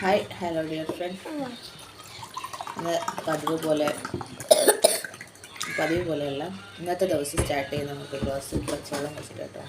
Hi hello dear friend ഇന്ന് പതിവ് പോലെ പതിവ് പോലെയല്ല. ഇന്നത്തെ ദിവസം സ്റ്റാർട്ട് ചെയ്യുന്ന നമുക്ക് ഗ്ലാസ് പച്ചവെള്ളം വെച്ചിട്ട് കേട്ടോ.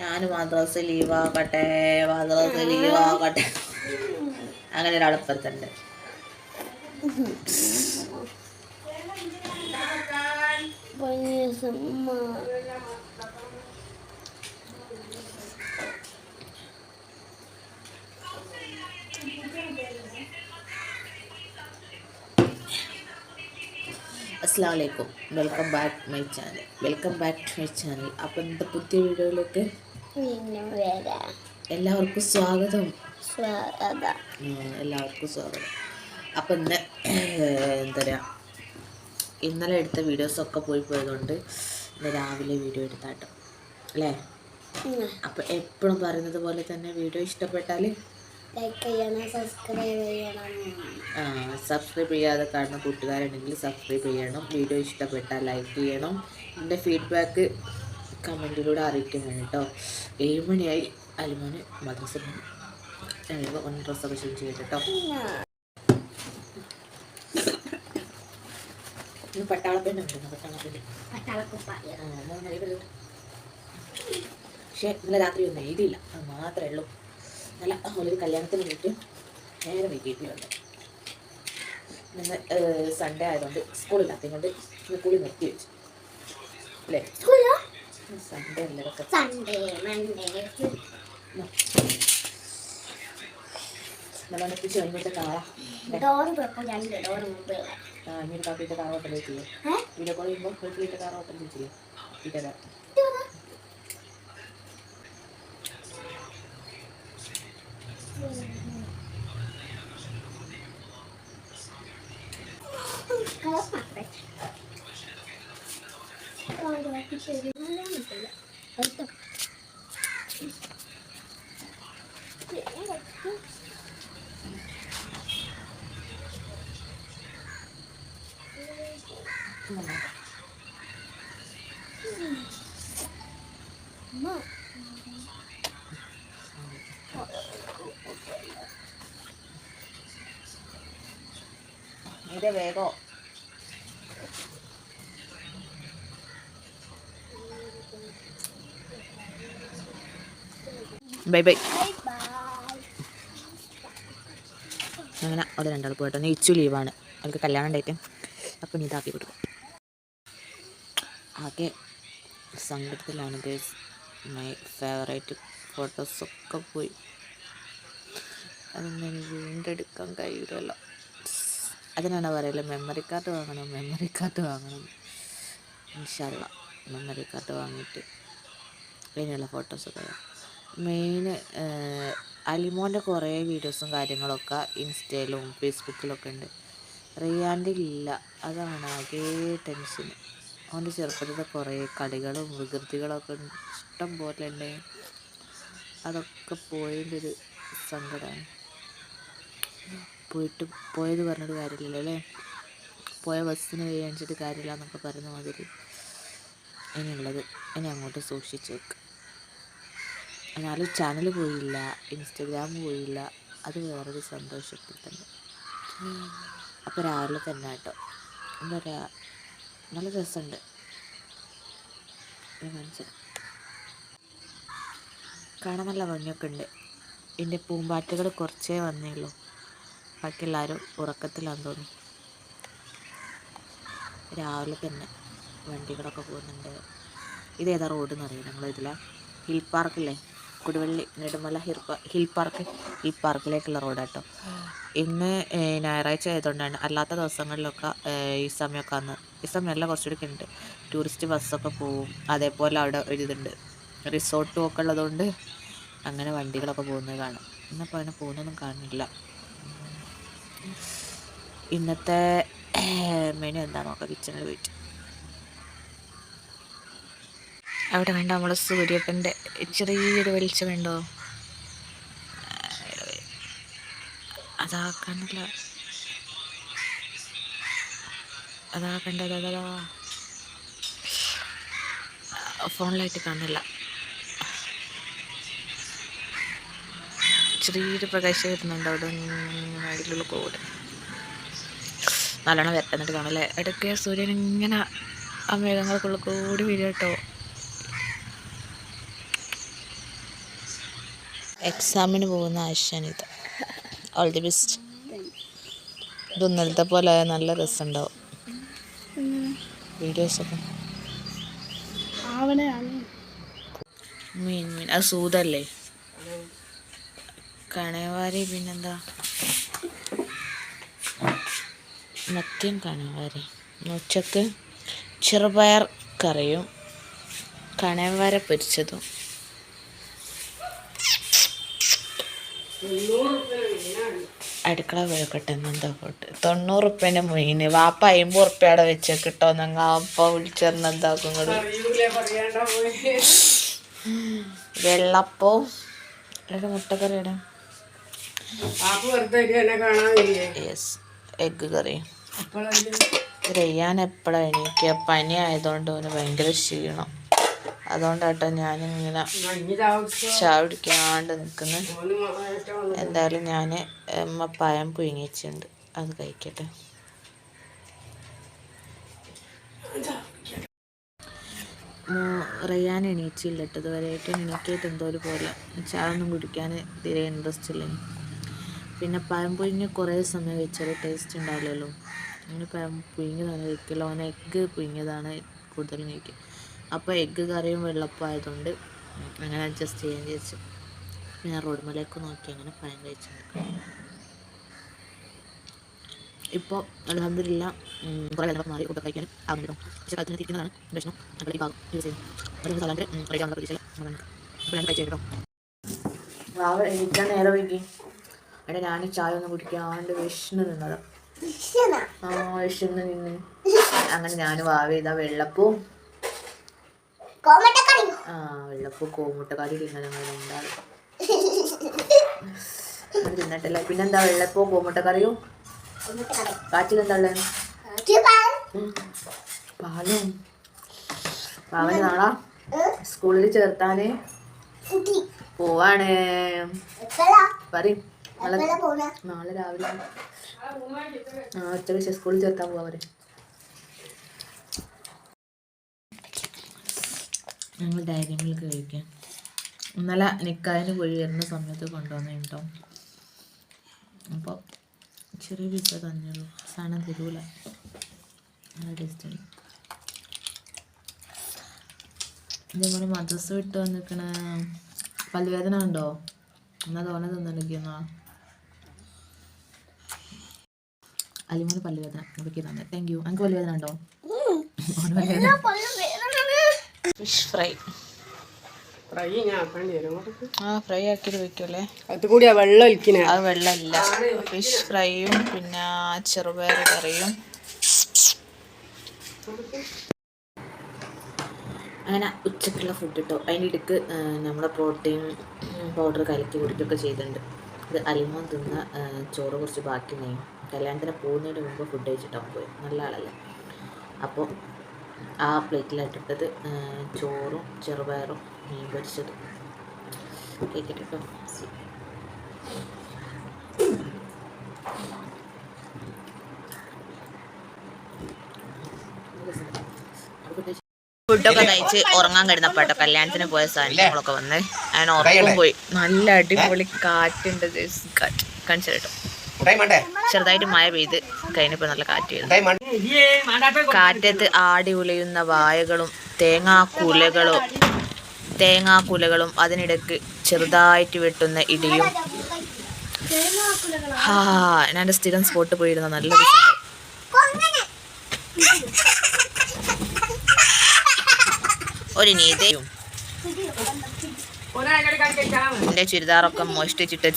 ഞാൻ മദ്രസ ലീവാകട്ടെ മദ്രസ ലീവാകട്ടെ അങ്ങനെ ഒരാളപ്പുറത്തുണ്ട് അസ്സാം വലൈക്കും welcome back my channel welcome back to my channel അപ്പം ഇന്നത്തെ പുതിയ വീഡിയോയിലേക്ക് എല്ലാവർക്കും സ്വാഗതം. സ്വാഗതം. എല്ലാവർക്കും സ്വാഗതം. അപ്പം ഇന്ന് എന്താ പറയുക ഇന്നലെ എടുത്ത വീഡിയോസൊക്കെ പോയി പോയതുകൊണ്ട് ഇന്ന് രാവിലെ വീഡിയോ എടുത്താട്ടോ. അല്ലേ? അപ്പം എപ്പോഴും പറയുന്നത് പോലെ തന്നെ വീഡിയോ ഇഷ്ടപ്പെട്ടാൽ ലൈക്ക് ചെയ്യണം സബ്സ്ക്രൈബ് ചെയ്യണം. സബ്സ്ക്രൈബ് ചെയ്യാതെ കാണുന്ന കൂട്ടുകാരുണ്ടെങ്കിൽ സബ്സ്ക്രൈബ് ചെയ്യണം. വീഡിയോ ഇഷ്ടപ്പെട്ടാൽ ലൈക്ക് ചെയ്യണം. എന്റെ ഫീഡ്ബാക്ക് കമന്റിലൂടെ അറിയിക്കാൻ വേണം കേട്ടോ. ഏഴ് മണിയായി അലിമോന് മദ്രസ ഒന്ന് ഡ്രസ്സൊക്കെ ചെയ്തിട്ട് കേട്ടോ ഇന്ന് പട്ടാളപ്പെണ്ണ് പക്ഷേ ഇന്നലെ രാത്രി ഒന്നും എഴുതിയില്ല. അത് മാത്രമേ ഉള്ളൂ. നല്ല ഒരു കല്യാണത്തിന് പോയിട്ട് നേരെ വൈകിട്ടുണ്ട് ഇന്ന് സൺഡേ ആയതുകൊണ്ട് സ്കൂളില്ലാത്തത് കൊണ്ട് ഇന്ന് കൂടി നിർത്തി വെച്ചു. അല്ലേ? സൺഡേ അല്ലേ സൺഡേ മൺഡേ നമ്മളടുപ്പിച്ച് കഴിഞ്ഞിട്ട് കാണാം ഡോറ് രണ്ട് ഡോറ് മുമ്പ് Nah, ini tapi kita taruh terus dulu. Hah? Video call inbox terus kita taruh terus dulu. Kita dah. Kalau pakai, kalau dia pakai, mana nak? Entah. ഇട്ടതാ ഇത് Virgo bye bye അങ്ങനെ അത് രണ്ടാൾ പോയിട്ടോ. നെയ്ച്ചു ലീവാണ് അവൾക്ക് കല്യാണം ഉണ്ടായിട്ട്. അപ്പം ഇതാക്കി കൊടുക്കും. ആകെ സങ്കടത്തിലാണ് ഗേസ് മൈ ഫേവറേറ്റ് ഫോട്ടോസൊക്കെ പോയി. അതൊന്നും വീണ്ടെടുക്കാൻ കഴിയില്ലല്ലോ അതിനാണ് പറയൽ മെമ്മറി കാർഡ് വാങ്ങണം മെമ്മറി കാർഡ് വാങ്ങണം. ഇൻഷല്ല മെമ്മറി കാർഡ് വാങ്ങിയിട്ട് അതിനുള്ള ഫോട്ടോസൊക്കെ മെയിൻ അലിമോന്റെ കുറേ വീഡിയോസും കാര്യങ്ങളൊക്കെ ഇൻസ്റ്റയിലും ഫേസ്ബുക്കിലൊക്കെ ഉണ്ട്. റിയാന്റെ ഇല്ല. അതാണ് ആകെ ടെൻഷൻ അവന്റെ ചെറുപ്പത്തിലെ കുറേ കളികളും വികൃതികളൊക്കെ ഇഷ്ടം പോലെ ഉണ്ട്. അതൊക്കെ പോയതിന്റെ ഒരു സങ്കടമാണ് പോയിട്ട് പോയത് പറഞ്ഞൊരു കാര്യമില്ലല്ലോ അല്ലേ? പോയ ബസ്സിന് കഴിയാണിച്ചിട്ട് കാര്യമില്ല എന്നൊക്കെ പറയുന്ന മാതിരി ഇനിയുള്ളത് ഇനി അങ്ങോട്ട് സൂക്ഷിച്ച് വെക്കുക എന്നാലും ചാനൽ പോയില്ല ഇൻസ്റ്റഗ്രാം പോയില്ല അത് വേറൊരു സന്തോഷത്തിൽ തന്നെ. അപ്പോൾ രാവിലെ തന്നെ കേട്ടോ. എന്താ പറയുക നല്ല രസമുണ്ട്. കാണാൻ നല്ല ഭംഗിയൊക്കെ ഉണ്ട്. എന്റെ പൂമ്പാറ്റകൾ കുറച്ചേ വന്നേ ഉള്ളൂ ബാക്കി എല്ലാവരും ഉറക്കത്തിലാന്ന് തോന്നുന്നു. രാവിലെ തന്നെ വണ്ടികളൊക്കെ പോകുന്നുണ്ട്. ഇതേതാ റോഡ് എന്ന് അറിയാം നമ്മളിതിലെ hill പാർക്കില്ലേ? Koduvally Nedumala hill hill park hill പാർക്കിലേക്കുള്ള റോഡാട്ടോ. ഇന്ന് ഞായറാഴ്ച ആയതുകൊണ്ടാണ് അല്ലാത്ത ദിവസങ്ങളിലൊക്കെ ഈ സമയമൊക്കെ അന്ന് ഈ സമയമല്ല കുറച്ചുകൂടി ഉണ്ട്. ടൂറിസ്റ്റ് ബസ്സൊക്കെ പോവും അതേപോലെ അവിടെ ഒരു ഇതുണ്ട്. റിസോർട്ടും ഒക്കെ ഉള്ളതുകൊണ്ട് അങ്ങനെ വണ്ടികളൊക്കെ പോകുന്നത് കാണാം. ഇന്നിപ്പോൾ അങ്ങനെ പോകുന്നൊന്നും കാണുന്നില്ല ഇന്നത്തെ മെനു എന്താ നോക്കാം കിച്ചണിൽ പോയിട്ട്. അവിടെ കണ്ട നമ്മൾ സൂര്യപ്പന്റെ ചെറിയൊരു വെളിച്ചം ഉണ്ടോ? അതാ കണ്ടത് അതാ. ഫോണിലായിട്ട് കാണില്ല ചെറിയൊരു പ്രകാശം വരുന്നുണ്ട് അവിടെ അതിലുള്ള കൂടെ. നല്ലോണം വരട്ടെന്നിട്ട് കാണല്ലേ ഇടയ്ക്ക് സൂര്യൻ ഇങ്ങനെ ആ മേഘങ്ങൾക്കുള്ള കൂടി വീഴും എക്സാമിന് പോകുന്ന ആശാനിത് ഓൾ ദി ബെസ്റ്റ് ഇത് ഇന്നലത്തെ പോലെ നല്ല രസമുണ്ടാവും. വീഡിയോസൊക്കെ മീൻ മീൻ. അത് സൂതല്ലേ? കണവാരി പിന്നെന്താ? മത്യം കണവാരി. ഉച്ചയ്ക്ക് ചെറുപയർ കറിയും കണവാര പൊരിച്ചതും. അടുക്കള പോയക്കട്ടെ എന്താ പോട്ട്. തൊണ്ണൂറ് ഉപ്പേന്റെ മീന്. വാപ്പ അമ്പത് ഉറുപ്പ്യയുടെ വെച്ച കിട്ടോ ഞങ്ങൾ അപ്പ വിളിച്ചെന്ന് എന്താക്കും വെള്ളപ്പോ. വെള്ളപ്പവും ഒരു മുട്ടക്കറിയുടെ യെസ് എഗ്ഗ് കറി. റെയ്യാൻ എപ്പോഴാണ് എനിക്ക് പനി ആയതുകൊണ്ട് ഭയങ്കര ക്ഷീണം. അതുകൊണ്ടാട്ടോ ഞാനിങ്ങനെ ചാവിടിക്കാണ്ട് നിൽക്കുന്നത് എന്തായാലും ഞാൻ അമ്മ പായം പുഴുങ്ങിച്ചിട്ടുണ്ട് അത് കഴിക്കട്ടെ. റിയാൻ എണീച്ചില്ല കേട്ടോ. ഇതുവരെയായിട്ട് എണീക്കായിട്ട് എന്തോ ഒരു പോലെ. ചായ ഒന്നും കുടിക്കാൻ തീരെ ഇൻട്രസ്റ്റ് ഇല്ല ഇനി. പിന്നെ പഴം പുഴുങ്ങി കുറേ സമയം വെച്ചാൽ ടേസ്റ്റ് ഉണ്ടാവില്ലല്ലോ അങ്ങനെ പഴം പുഴുങ്ങിയതാണ് കഴിക്കലോ അവൻ എഗ്ഗ് പുഴുങ്ങിയതാണ് കൂടുതലും കഴിക്കുക അപ്പോൾ എഗ്ഗ് കറിയും വെള്ളപ്പായതുകൊണ്ട് അങ്ങനെ അഡ്ജസ്റ്റ് ചെയ്യാൻ ചോദിച്ചു ഞാൻ റോഡ് മലയൊക്കെ നോക്കി അങ്ങനെ പഴം കഴിച്ചു ഇപ്പോൾ അലഹമില്ല കുറേ വേദന മാറി കൂട്ടം കഴിക്കാനും ആകുന്നുണ്ടോ പക്ഷേ കാലത്തിന് തിരിക്കുന്നതാണ് പ്രശ്നം. ഞങ്ങളുടെ ഈ ഭാഗം യൂസ് ചെയ്യുന്നത് സ്ഥലത്ത് റെഡി ആവുന്ന പ്രതീക്ഷയില്ല. അപ്പോൾ ഞാൻ കഴിച്ചു കേട്ടോ. വാവ എനിക്കാൻ നേരെ വൈകി. അവിടെ ഞാൻ ചായ ഒന്നും കുടിക്കാണ്ട് വിഷ്ണു നിന്നത്. ആ വിഷ്ണു നിന്ന്. അങ്ങനെ ഞാൻ വാവ് ചെയ്ത വെള്ളപ്പവും ആ കോമുട്ടക്കാരി ഉണ്ടാകും തിന്നിട്ടില്ല. പിന്നെന്താ വെള്ളപ്പോ കോമുട്ടക്കറിയും? കറിയോ കാച്ചിലെന്താ ഉള്ളത് പാലും. പാവന് നാളെ. സ്കൂളിൽ ചേർത്താന്? പോവാണ്. പറയും. നാളെ രാവിലെ. ആ ഉച്ചയ്ക്ക് സ്കൂളിൽ ചേർത്താൻ പോവാ പറയും. ഞങ്ങൾ ഡയറി മിൽക്ക് കഴിക്കാം. ഇന്നലെ നിക്കാതിന് പോയി വരുന്ന സമയത്ത് കൊണ്ടുവന്ന കേട്ടോ. അപ്പോൾ ചെറിയ പീസ തന്നുള്ളൂ സാധനം തരൂല. നല്ല ഇതേപോലെ മദ്രസ വിട്ട് വന്നിരിക്കണ പല്ലുവേദന ഉണ്ടോ? എന്നാ തോന്നെ തിന്നിരിക്കുന്ന അലിമോന് പല്ലുവേദന. തന്നെ താങ്ക് യു എനിക്ക് പല്ലുവേദന ഉണ്ടോ? പല്ലുവേദന. Fish fry. ഫ്രൈ ഞാൻ ആക്കേണ്ടി വരും. ആ ഫ്രൈ ആക്കിയിട്ട് വെക്കല്ലേ അത് കൂടി ആ വെള്ളം ഒലിക്കണേ. അത് വെള്ളമില്ല. ഫിഷ് ഫ്രൈയും പിന്നെ ചെറുപയർ കറിയും. അങ്ങനെ ഉച്ചക്കുള്ള ഫുഡ് കിട്ടും അതിന്റെ ഇടയ്ക്ക് നമ്മുടെ പ്രോട്ടീൻ പൗഡർ കലക്കി കുടിക്കുകയൊക്കെ ചെയ്തിട്ടുണ്ട്. ഇത് അലിമോൻ തിന്ന ചോറ് കുറച്ച് ബാക്കി നെയ്യും കല്യാണത്തിന് പോകുന്നതിന് മുമ്പ് ഫുഡ് കഴിച്ചിട്ടാകുമ്പോൾ പോയി നല്ല ആളല്ലേ. അപ്പോൾ ആ പ്ലേറ്റിലായിട്ടിട്ടത് ചോറും ചെറുപയറും മീൻ പൊരിച്ചതും. കേൾക്കട്ടെ കേട്ടോ ഫുഡൊക്കെ കഴിച്ച് ഉറങ്ങാൻ കിടന്നപ്പോട്ടോ കല്യാണത്തിന് പോയ സാധനങ്ങളൊക്കെ വന്ന്. അങ്ങനെ ഉറക്കം പോയി. നല്ല അടിപൊളി കാറ്റുണ്ട്. കാറ്റ് കാണിച്ചു കേട്ടോ ചെറുതായിട്ട് മഴ പെയ്ത് കഴിഞ്ഞപ്പോൾ നല്ല കാറ്റ് കാറ്റത്ത് ആടി ഉലയുന്ന വായകളും തേങ്ങാക്കുലകളും തേങ്ങാക്കുലകളും അതിനിടയ്ക്ക് ചെറുതായിട്ട് വെട്ടുന്ന ഇടിയും. ഹാ ഞാൻ സ്ഥിരം സ്പോട്ട് പോയിരുന്ന നല്ല. ഒരു നീതയും. എന്റെ ചുരിദാറൊക്കെ മോഷ്ടിച്ചിട്ട്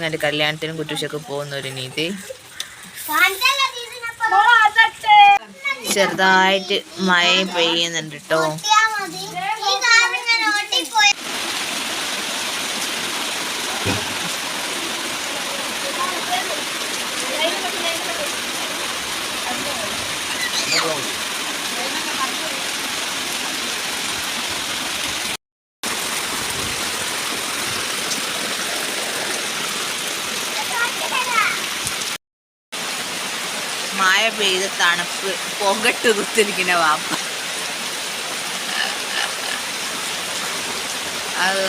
എന്റെ കല്യാണത്തിനും കുറ്റുശൊക്കെ പോകുന്ന ഒരു നീതി. ചെറുതായിട്ട് മഴ പെയ്യുന്നുണ്ട് കേട്ടോ പെയ്ത് തണുപ്പ് പുകട്ട് കുത്തിരിക്കുന്ന വാപ്പ. അല്ല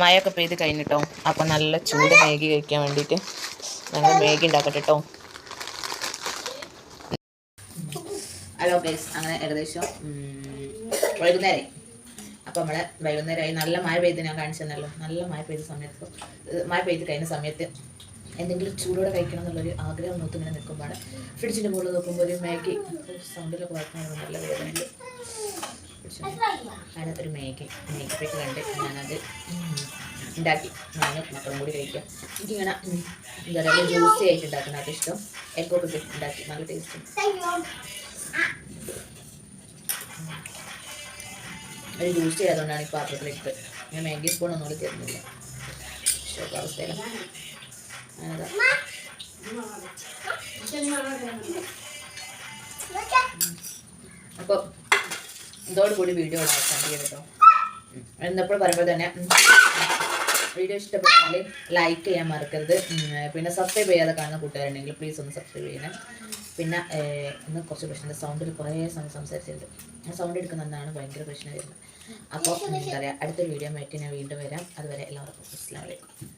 മഴയൊക്കെ പെയ്ത് കഴിഞ്ഞിട്ടോ. അപ്പൊ നല്ല ചൂട് മേഗി കഴിക്കാൻ വേണ്ടിയിട്ട് ഞങ്ങൾ മേഗി ഉണ്ടാക്കട്ടെ കേട്ടോ ഹലോ ഗൈസ് അങ്ങനെ ഏകദേശം വൈകുന്നേരം അപ്പോൾ നമ്മളെ വൈകുന്നേരമായി നല്ല മഴ പെയ്ത് ഞാൻ കാണിച്ചു തന്നല്ലോ. നല്ല മഴ പെയ്ത സമയത്ത് മഴ പെയ്ത് കഴിഞ്ഞ സമയത്ത് എന്തെങ്കിലും ചൂടോടെ കഴിക്കണം എന്നുള്ളൊരു ആഗ്രഹം നോക്കി ഇങ്ങനെ നിൽക്കുമ്പോൾ ഫ്രിഡ്ജിന്റെ മുകളിൽ നോക്കുമ്പോൾ ഒരു മാഗി സൗണ്ടിലൊക്കെ വായിക്കാൻ നല്ല വേദനയുണ്ട്. അതിനകത്തൊരു മാഗി മാഗി പേക്ക് കണ്ട് ഞാനത് ഉണ്ടാക്കി. ഞാനും മക്കളും കൂടി കഴിക്കാം. എനിക്കിങ്ങനെ എന്താ പറയുക ജ്യൂസി ആയിട്ട് ഉണ്ടാക്കുന്ന അത് ഇഷ്ടം. എഗ്ഗൊക്കെ ഉണ്ടാക്കി. നല്ല ടേസ്റ്റ് ഒരു ജ്യൂസ് ചെയ്യാതുകൊണ്ടാണ് ഈ പാത്രത്തിലിട്ട് ഞാൻ മാഗി സ്പൂൺ ഒന്നും കൂടി തരുന്നില്ല അപ്പൊ അതാ അപ്പോൾ ഇതോടുകൂടി വീഡിയോ കേട്ടോ. എന്നപ്പോൾ പറയുമ്പോൾ തന്നെ വീഡിയോ ഇഷ്ടപ്പെട്ടാൽ ലൈക്ക് ചെയ്യാൻ മറക്കരുത്. പിന്നെ സബ്സ്ക്രൈബ് ചെയ്യാതെ കാണുന്ന കൂട്ടുകാരുണ്ടെങ്കിൽ പ്ലീസ് ഒന്ന് സബ്സ്ക്രൈബ് ചെയ്യണം. പിന്നെ ഇന്ന് കുറച്ച് പ്രശ്നം സൗണ്ടിൽ കുറേ സമയം സംസാരിച്ചിട്ടുണ്ട് ഞാൻ സൗണ്ട് എടുക്കുന്നതാണ് ഭയങ്കര പ്രശ്നം വരുന്നത്. അപ്പോൾ എന്താ പറയുക അടുത്തൊരു വീഡിയോ ആയിട്ട് ഞാൻ വീണ്ടും വരാം. അതുവരെ എല്ലാവർക്കും അസ്സലാമു അലൈക്കും.